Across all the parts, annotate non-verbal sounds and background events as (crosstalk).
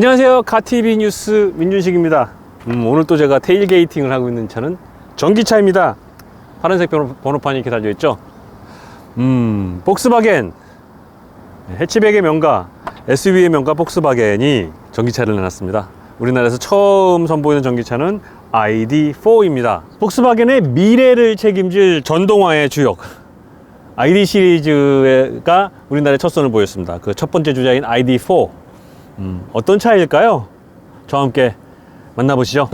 안녕하세요. 카티비 뉴스 민준식입니다. 음, 오늘 또 제가 테일게이팅을 하고 있는 차는 전기차입니다. 파란색 번호, 번호판이 이렇게 달려있죠. 음, 복스바겐. 해치백의 명가, SUV의 명가 복스바겐이 전기차를 내놨습니다. 우리나라에서 처음 선보이는 전기차는 ID4입니다. 복스바겐의 미래를 책임질 전동화의 주역. ID 시리즈가 우리나라에 첫 선을 보였습니다. 그 첫 번째 주자인 ID4. 음, 어떤 차일까요? 저와 함께 만나보시죠.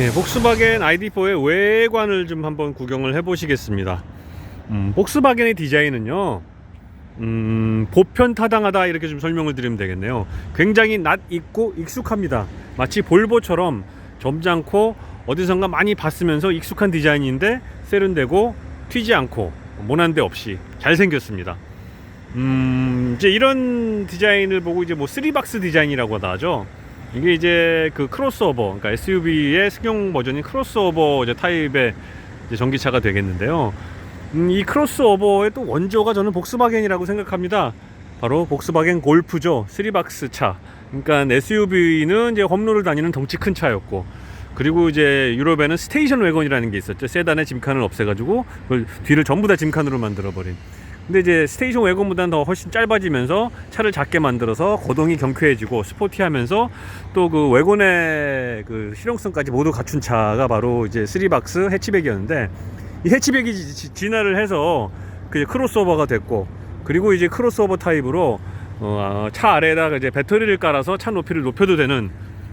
네, 복스바겐 ID4의 외관을 좀 한번 구경을 해보시겠습니다. 음, 복스바겐의 디자인은요, 음, 보편 타당하다 이렇게 좀 설명을 드리면 되겠네요. 굉장히 낯익고 익숙합니다. 마치 볼보처럼 점잖고 어디선가 많이 봤으면서 익숙한 디자인인데 세련되고 튀지 않고 모난데 없이 잘생겼습니다. 음, 이제 이런 디자인을 보고 이제 뭐 쓰리박스 디자인이라고 하죠. 이게 이제 그 크로스오버, 그러니까 SUV의 승용 버전인 크로스오버 이제 타입의 이제 전기차가 되겠는데요. 음, 이 크로스오버의 또 원조가 저는 복스바겐이라고 생각합니다. 바로 복스바겐 골프죠. 쓰리박스 차. 그러니까 SUV는 이제 험로를 다니는 덩치 큰 차였고, 그리고 이제 유럽에는 스테이션 웨건이라는 게 있었죠. 세단의 짐칸을 없애가지고 그걸 뒤를 전부 다 짐칸으로 만들어버린. 근데 이제 스테이션 웨건보다는 더 훨씬 짧아지면서 차를 작게 만들어서 거동이 경쾌해지고 스포티하면서 또그 웨건의 그 실용성까지 모두 갖춘 차가 바로 이제 쓰리박스 해치백이었는데 이 해치백이 진화를 해서 그 크로스오버가 됐고 그리고 이제 크로스오버 타입으로 어, 차 아래에다가 이제 배터리를 깔아서 차 높이를 높여도 되는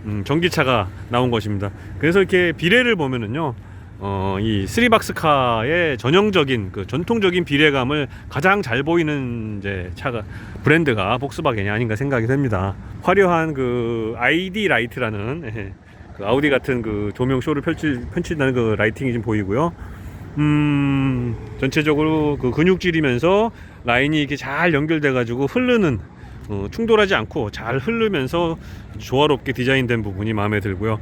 음, 전기차가 나온 것입니다. 그래서 이렇게 비례를 보면은요. 어, 이 쓰리박스 카의 전형적인 그 전통적인 비례감을 가장 잘 보이는 이제 차가 브랜드가 복스바겐이 아닌가 생각이 됩니다. 화려한 그 ID 라이트라는 예, 그 아우디 같은 그 조명 쇼를 펼칠 펼친다는 그 라이팅이 좀 보이고요. 음, 전체적으로 그 근육질이면서 라인이 이렇게 잘 연결돼 가지고 흐르는 어, 충돌하지 않고 잘 흐르면서 조화롭게 디자인된 부분이 마음에 들고요.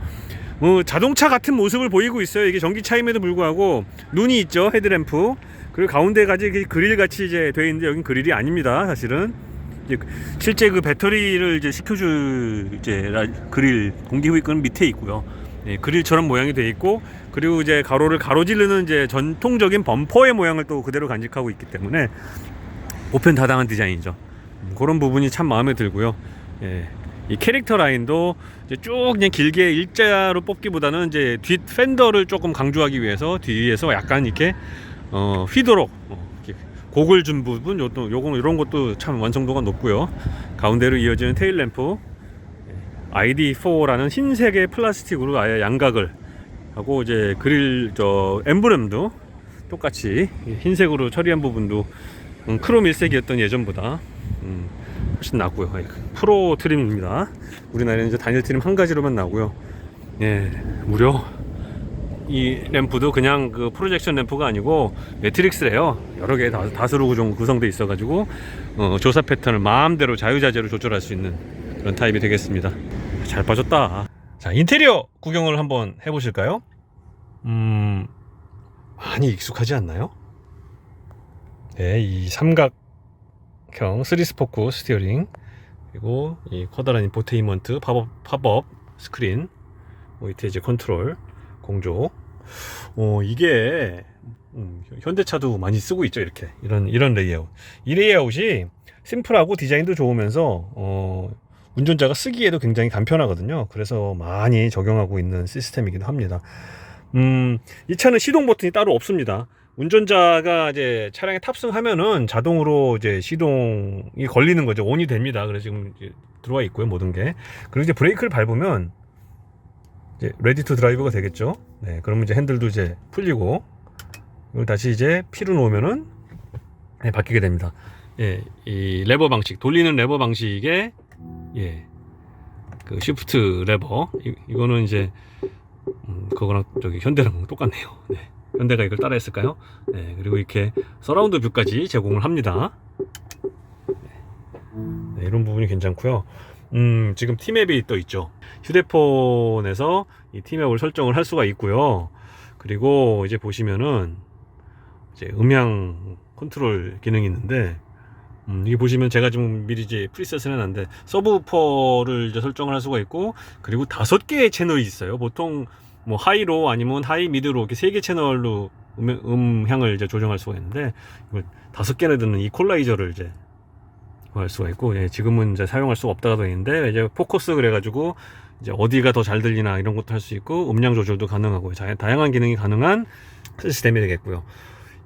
어, 자동차 같은 모습을 보이고 있어요. 이게 전기차임에도 불구하고 눈이 있죠. 헤드램프. 그리고 가운데 가지 그릴 같이 이제 돼 있는데 여긴 그릴이 아닙니다. 사실은. 그- 실제 그 배터리를 이제 식혀줄 이제 라- 그릴 공기 후입구는 밑에 있고요. 예, 그릴처럼 모양이 돼 있고 그리고 이제 가로를 가로지르는 이제 전통적인 범퍼의 모양을 또 그대로 간직하고 있기 때문에 보편다당한 디자인이죠. 음, 그런 부분이 참 마음에 들고요. 예. 이 캐릭터 라인도 쭉 그냥 길게 일자로 뽑기보다는 이제 뒷 팬더를 조금 강조하기 위해서 뒤에서 약간 이렇게 어, 휘도록 어, 이렇게 곡을 준 부분 요또 요건 이런 것도 참 완성도가 높고요. 가운데로 이어지는 테일 램프 ID4라는 흰색의 플라스틱으로 아예 양각을 하고 이제 그릴 저 엠블렘도 똑같이 흰색으로 처리한 부분도 음, 크롬 일색이었던 예전보다 음, 훨씬 낫고요. 예, 프로 트림입니다. 우리나라에는 이제 단일 트림 한 가지로만 나오고요. 예, 무려 이 램프도 그냥 그 프로젝션 램프가 아니고 매트릭스래요. 여러 개 다, 다수로 구성, 구성돼 있어가지고 어, 조사 패턴을 마음대로 자유자재로 조절할 수 있는 그런 타입이 되겠습니다. 잘 빠졌다. 자 인테리어 구경을 한번 해보실까요? 음 많이 익숙하지 않나요? 네, 이 삼각 형 3스포크 스티어링 그리고 이 커다란 인포테인먼트 팝업, 팝업 스크린 뭐 이제 컨트롤 공조. 어 이게 음, 현대차도 많이 쓰고 있죠 이렇게. 이런 이런 레이아웃. 이 레이아웃이 심플하고 디자인도 좋으면서 어 운전자가 쓰기에도 굉장히 간편하거든요. 그래서 많이 적용하고 있는 시스템이기도 합니다. 음, 이 차는 시동 버튼이 따로 없습니다. 운전자가 이제 차량에 탑승하면은 자동으로 이제 시동이 걸리는 거죠. 온이 됩니다. 그래서 지금 들어와 있고요, 모든 게. 그리고 이제 브레이크를 밟으면 이제 레디 투 드라이브가 되겠죠. 네, 그러면 이제 핸들도 이제 풀리고 이걸 다시 이제 피로 놓으면은 네, 바뀌게 됩니다. 예, 이 레버 방식, 돌리는 레버 방식에 예, 그 시프트 레버 이, 이거는 이제 음, 그거랑 저기 현대랑 똑같네요. 네. 현대가 이걸 따라했을까요? 네, 그리고 이렇게 서라운드 뷰까지 제공을 합니다. 네, 이런 부분이 괜찮고요. 음, 지금 티맵이 또 있죠. 휴대폰에서 이 티맵을 설정을 할 수가 있고요. 그리고 이제 보시면은 이제 음향 컨트롤 기능이 있는데 음, 여기 보시면 제가 지금 미리 이제 프리셋을 해놨는데 서브우퍼를 이제 설정을 할 수가 있고 그리고 다섯 개의 채널이 있어요. 보통 뭐 하이로 아니면 하이 미드로 이렇게 세 개 채널로 음, 음향을 이제 조정할 수가 있는데 이걸 다섯 개나 듣는 이퀄라이저를 이제 할 수가 있고 예, 지금은 이제 사용할 수가 없다가 되어 있는데 이제 포커스 그래가지고 이제 어디가 더 잘 들리나 이런 것도 할 수 있고 음량 조절도 가능하고 자- 다양한 기능이 가능한 시스템이 되겠고요.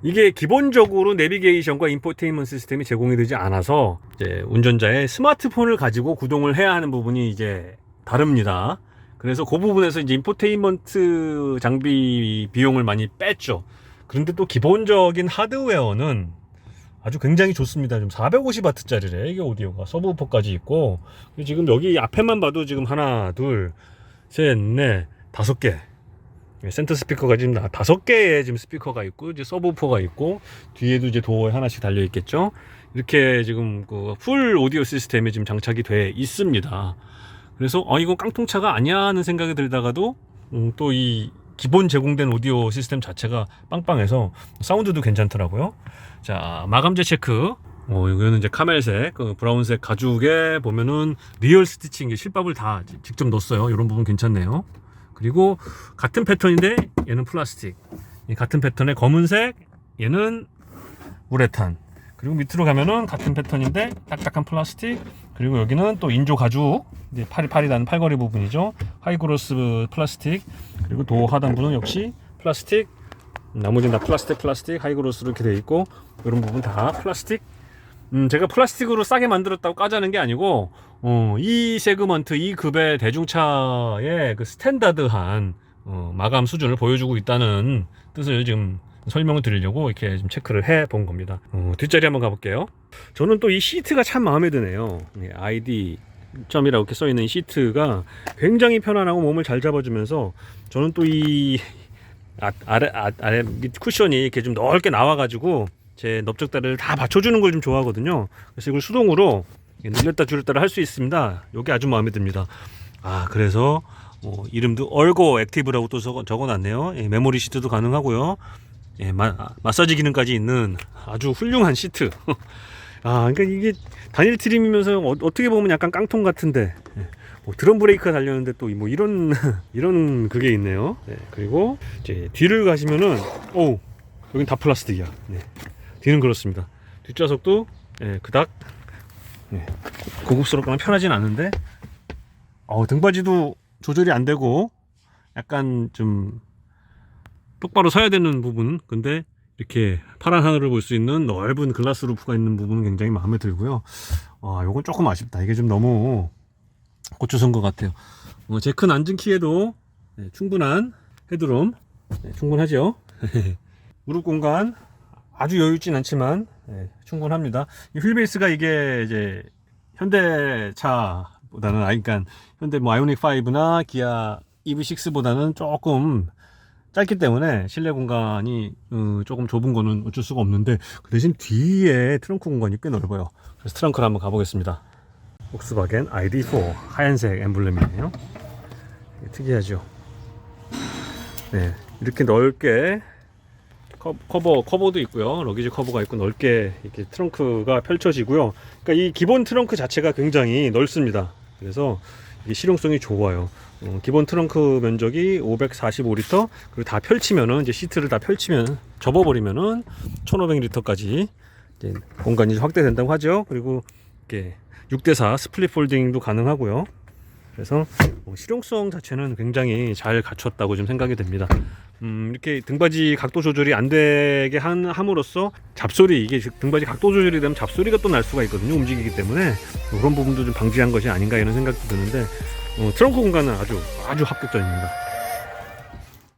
이게 기본적으로 내비게이션과 인포테인먼트 시스템이 제공이 되지 않아서 이제 운전자의 스마트폰을 가지고 구동을 해야 하는 부분이 이제 다릅니다. 그래서 그 부분에서 이제 인포테인먼트 장비 비용을 많이 뺐죠. 그런데 또 기본적인 하드웨어는 아주 굉장히 좋습니다. 좀 450와트짜리래. 이게 오디오가 서브우퍼까지 있고 지금 여기 앞에만 봐도 지금 하나, 둘, 셋, 넷, 다섯 개. 예, 센터 스피커가 지금 다- 다섯 개의 지금 스피커가 있고 이제 서브우퍼가 있고 뒤에도 이제 도어에 하나씩 달려 있겠죠. 이렇게 지금 그 풀 오디오 시스템이 지금 장착이 돼 있습니다. 그래서 어 이건 깡통차가 아니야 하는 생각이 들다가도 음, 또이 기본 제공된 오디오 시스템 자체가 빵빵해서 사운드도 괜찮더라고요. 자 마감재 체크. 어 이거는 이제 카멜색, 그 브라운색 가죽에 보면은 리얼 스티칭 실밥을 다 지- 직접 넣었어요. 이런 부분 괜찮네요. 그리고 같은 패턴인데 얘는 플라스틱. 이 같은 패턴의 검은색, 얘는 우레탄. 그리고 밑으로 가면은 같은 패턴인데 딱딱한 플라스틱. 그리고 여기는 또 인조 가죽. 이제 팔이 팔이 나는 팔걸이 부분이죠. 하이그로스 플라스틱. 그리고 도 하단부는 역시 플라스틱. 나머지는 다 플라스틱, 플라스틱, 하이그로스로 이렇게 돼 있고 이런 부분 다 플라스틱. 음, 제가 플라스틱으로 싸게 만들었다고 까자는 게 아니고, 어, 이 세그먼트, 이 급의 대중차의 그 스탠다드한 어, 마감 수준을 보여주고 있다는 뜻을 지금 설명을 드리려고 이렇게 좀 체크를 해 본 겁니다. 어, 뒷자리 한번 가볼게요. 저는 또 이 시트가 참 마음에 드네요. 예, ID 점이라고 이렇게 써 있는 이 시트가 굉장히 편안하고 몸을 잘 잡아주면서 저는 또 이 (laughs) 아, 아래 아, 아래 밑 쿠션이 이렇게 좀 넓게 나와가지고 제 넓적다리를 다 받쳐주는 걸 좀 좋아하거든요. 그래서 이걸 수동으로 늘렸다 줄였다를 할 수 있습니다. 이게 아주 마음에 듭니다. 아 그래서 뭐 이름도 얼고 액티브라고 또 적어, 적어놨네요. 예, 메모리 시트도 가능하고요. 예, 마, 아, 마사지 기능까지 있는 아주 훌륭한 시트. (laughs) 아, 그러니까 이게 단일 트림이면서 어, 떻게 보면 약간 깡통 같은데 예, 뭐 드럼 브레이크가 달렸는데 또 뭐 이런 (laughs) 이런 그게 있네요. 네, 그리고 이제 뒤를 가시면은 오 여긴 다 플라스틱이야. 네, 뒤는 그렇습니다. 뒷좌석도 예, 그닥 예, 고급스럽거나 편하진 않은데 어, 등받이도 조절이 안 되고 약간 좀 똑바로 서야 되는 부분. 근데 이렇게 파란 하늘을 볼 수 있는 넓은 글라스 루프가 있는 부분은 굉장히 마음에 들고요. 아 요건 조금 아쉽다. 이게 좀 너무 고추 선 것 같아요. 어, 제큰 앉은 키에도 네, 충분한 헤드룸. 네, 충분하죠? (laughs) 무릎 공간 아주 여유 있진 않지만 네, 충분합니다. 이 휠베이스가 이게 이제 현대차보다는 아니 그러니까 현대 뭐 아이오닉 5나 기아 EV6보다는 조금 짧기 때문에 실내 공간이 어, 조금 좁은 거는 어쩔 수가 없는데 그 대신 뒤에 트렁크 공간이 꽤 넓어요. 그래서 트렁크를 한번 가보겠습니다. 폭스바겐 ID4 하얀색 엠블렘이네요. 특이하죠. 네, 이렇게 넓게 커- 커버 커버도 있고요. 러기지 커버가 있고 넓게 이렇게 트렁크가 펼쳐지고요. 그러니까 이 기본 트렁크 자체가 굉장히 넓습니다. 그래서 실용성이 좋아요. 어, 기본 트렁크 면적이 545리터 그리고 다 펼치면은 이제 시트를 다 펼치면 접어버리면은 1,500리터까지 이제 공간이 확대된다고 하죠. 그리고 이렇게 6대4 스플릿 폴딩도 가능하고요. 그래서 뭐 실용성 자체는 굉장히 잘 갖췄다고 좀 생각이 됩니다. 음, 이렇게 등받이 각도 조절이 안 되게 한, 함으로써 잡소리 이게 즉 등받이 각도 조절이 되면 잡소리가 또 날 수가 있거든요. 움직이기 때문에 뭐 그런 부분도 좀 방지한 것이 아닌가 이런 생각도 드는데 어, 트렁크 공간은 아주 아주 합격적입니다.